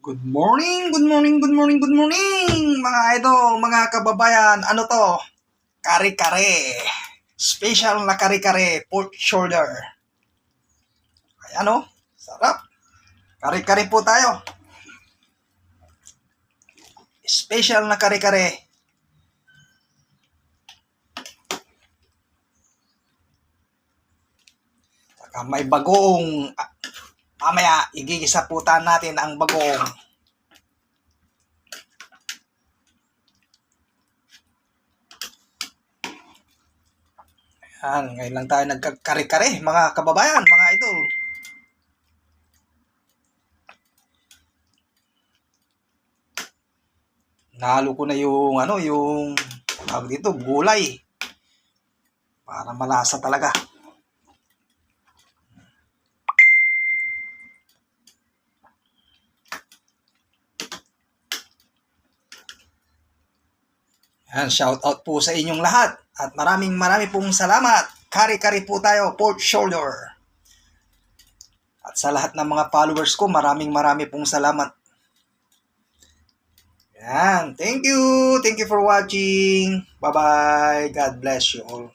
Good morning, good morning, good morning, good morning, mga idol, mga kababayan. Ano to? Kare-kare. Special na kare-kare, pork shoulder. Ayan o, sarap. Kare-kare po tayo. Special na kare-kare. Saka may bagoong ah, Mamaya, igigisa putan natin ang bagong. Yan, ngayon lang tayo nagkakare-kare, mga kababayan, mga idol. Nahalo ko na yung, ano, yung, tawag dito, gulay. Para malasa talaga. Yan, shout out po sa inyong lahat. At maraming maraming pong salamat. Kari-kari po tayo, pork shoulder. At sa lahat ng mga followers ko, maraming maraming pong salamat. Yan, thank you. Thank you for watching. Bye-bye. God bless you all.